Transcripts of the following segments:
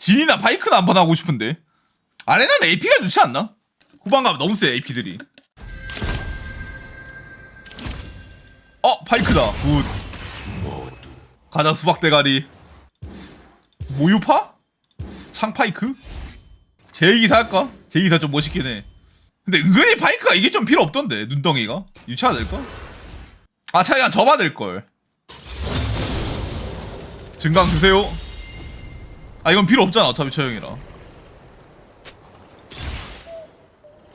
진이나 파이크나 한번 하고 싶은데 아레나는 AP가 좋지 않나? 후반 가면 너무 세 AP들이 어 파이크다 굿 가자 수박 대가리 모유파? 창파이크? 제이기사 할까? 제이기사 좀 멋있긴 해 근데 은근히 파이크가 이게 좀 필요 없던데 눈덩이가 유치하 될까? 아 차라리 그냥 접아 될걸 증강 주세요 아 이건 필요 없잖아 어차피 처형이라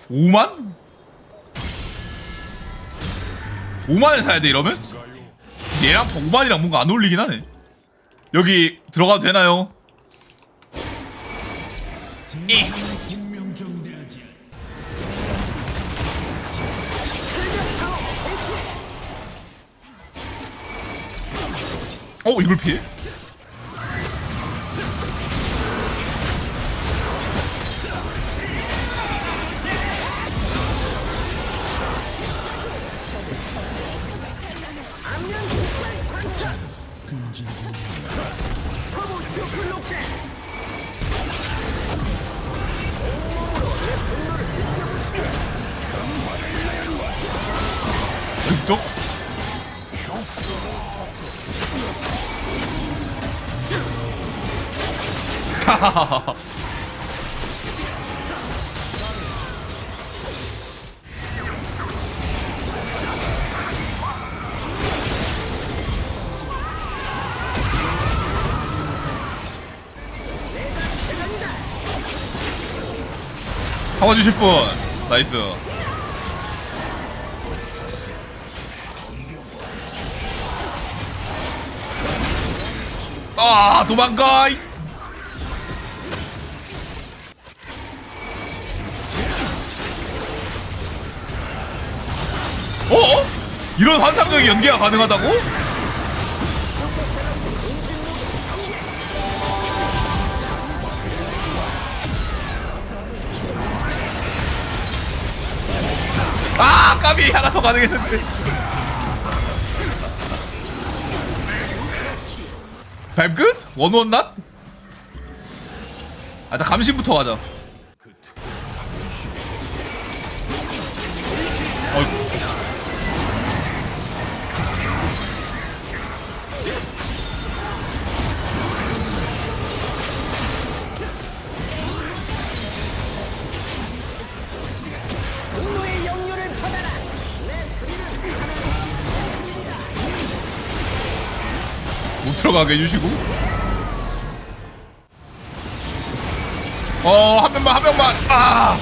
5만? 5만에 사야 돼 이러면? 얘랑 5만이랑 뭔가 안 어울리긴 하네 여기 들어가도 되나요? 이. 어 이걸 피해? 쪽? 잡아주실 분 나이스 아 도망가 이. 어? 이런 환상적인 연기가 가능하다고? 아 까비 하나 더 가능했는데 뱀 끝? 원원 낫? 아, 나 감신부터 가자. 어이 들어가게 해주시고. 어, 한 명만, 한 명만. 아!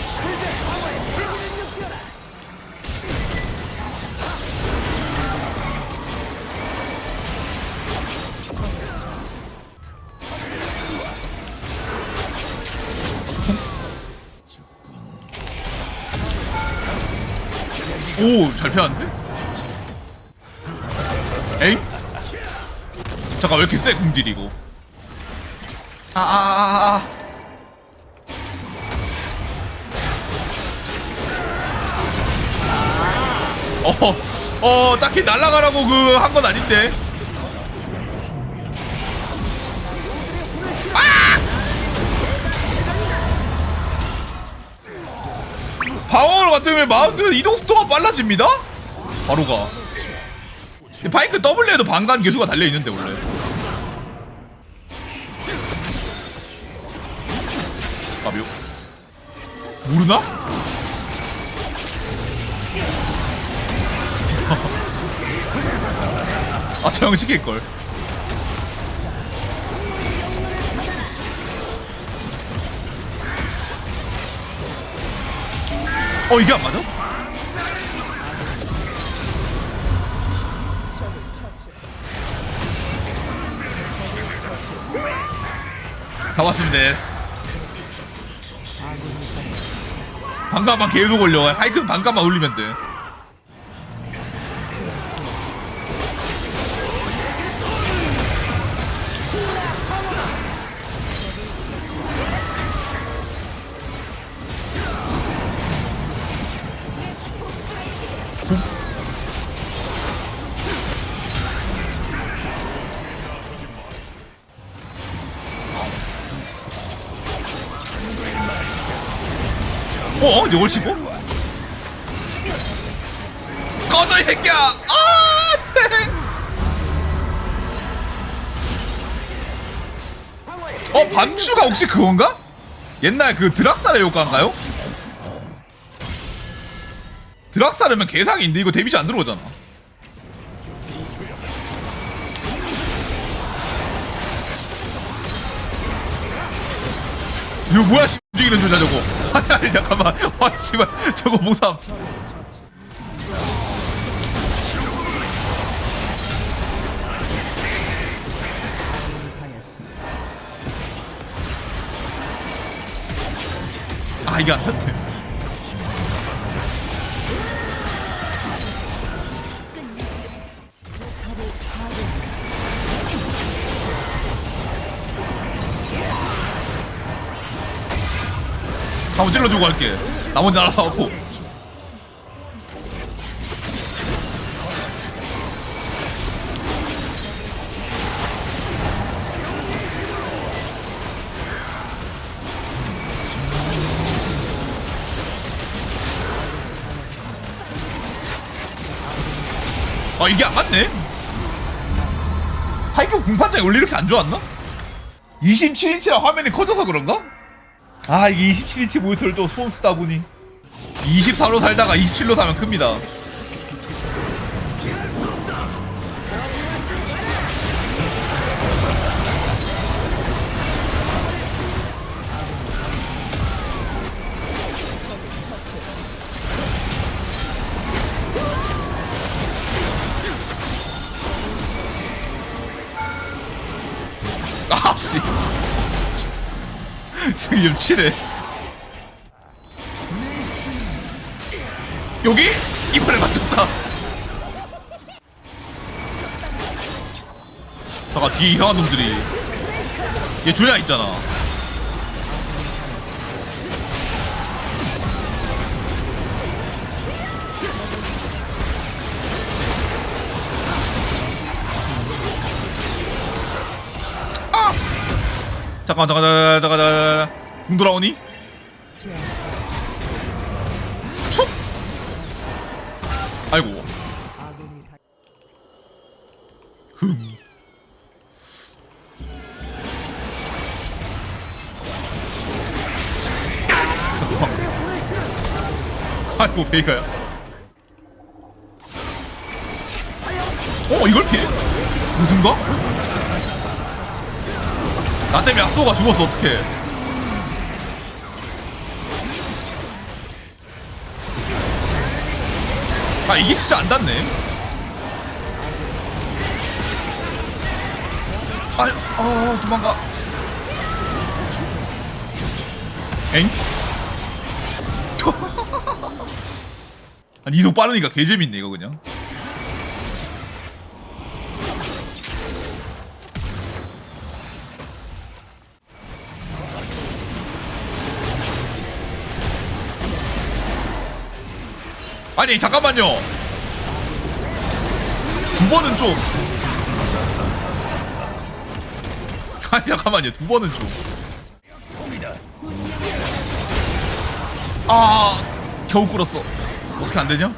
오, 잘 피하는데? 잠깐 왜 이렇게 세 궁딜이 이거 아아아아 어, 어, 딱히 날아가라고 그 한 건 아닌데. 아! 방어로 같으면 마우스 이동 속도가 빨라집니다? 바로 가. 바이크 W에도 방간 개수가 달려 있는데 원래. 아뮤. 모르나? 아, 저형 시킬 걸. 어, 이게 안 맞아? 다 왔습니다. 반감만 계속 올려. 하이크 반감만 올리면 돼. 어? 이걸 치고? 꺼져 이 새끼야! 아! 탱! 어 반추가 혹시 그건가? 옛날 그 드락사르 효과인가요? 드락사르면 개사기인데 이거 데미지 안 들어오잖아 이거 뭐야 씨 움직이는 조자 저거 아니 잠깐만. 와 씨발. 저거 모삼. 아 이게 안 탔네 한번 찔러주고 갈게 나머지 알아서 하고 아 이게 안 맞네 하이큐 공판장이 원래 이렇게 안 좋았나? 27인치라 화면이 커져서 그런가? 아 이게 27인치 모니터를 또 소음 쓰다 보니 24로 살다가 27로 사면 큽니다. 아씨 좀 치네. 여기? 이번에 맞췄다. 잠깐 뒤에 이상한 놈들이. 얘 줄야 있잖아 잠깐 잠깐 잠깐 잠깐 궁 돌아오니? 촉! 아이고 흠 아이고 베이가야 어 이걸 피해? 무슨가? 나 때문에 약소가 죽었어 어떡해. 아 이게 진짜 안 닿네. 아, 어 도망가. 엥? 아니 이속 빠르니까 개재밌네 이거 그냥 아니 잠깐만요. 두 번은 좀. 아니 잠깐만요. 두 번은 좀아 겨우 끌었어. 어떻게 안 되냐?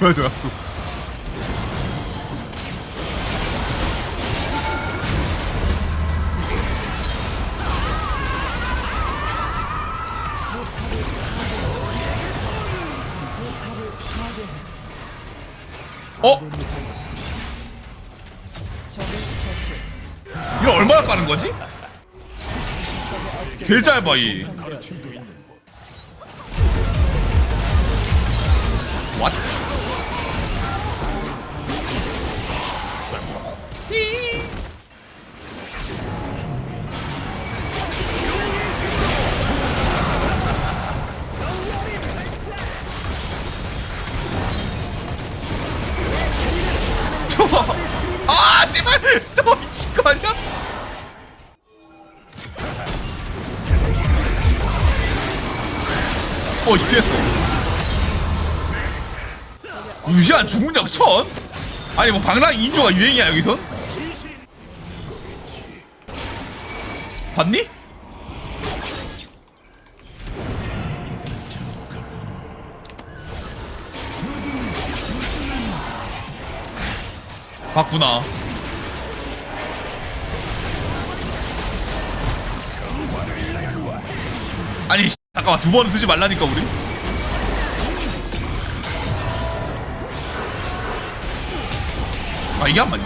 뭐야 저 약속 어? 이거 얼마나 빠른 거지? 개 짧아 이 What? 아니야? 어이 피했어 루시안 중력 천? 아니 뭐 방랑 인조가 유행이야 여기선? 봤니? 봤구나 아니 씨, 잠깐만 두 번은 쓰지 말라니까 우리? 아 이게 안 맞냐?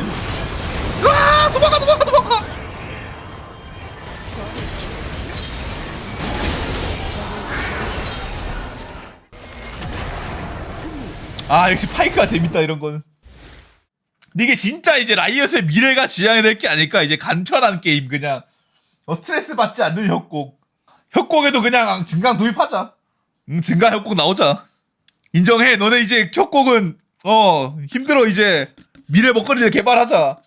아 도망가 도망가 도망가! 아 역시 파이크가 재밌다 이런 거는. 이게 진짜 이제 라이엇의 미래가 지향이 될 게 아닐까? 이제 간편한 게임 그냥. 어, 스트레스 받지 않는 협곡 협곡에도 그냥 증강 도입하자. 응 증강 협곡 나오자. 인정해. 너네 이제 협곡은 어 힘들어. 이제 미래 먹거리를 개발하자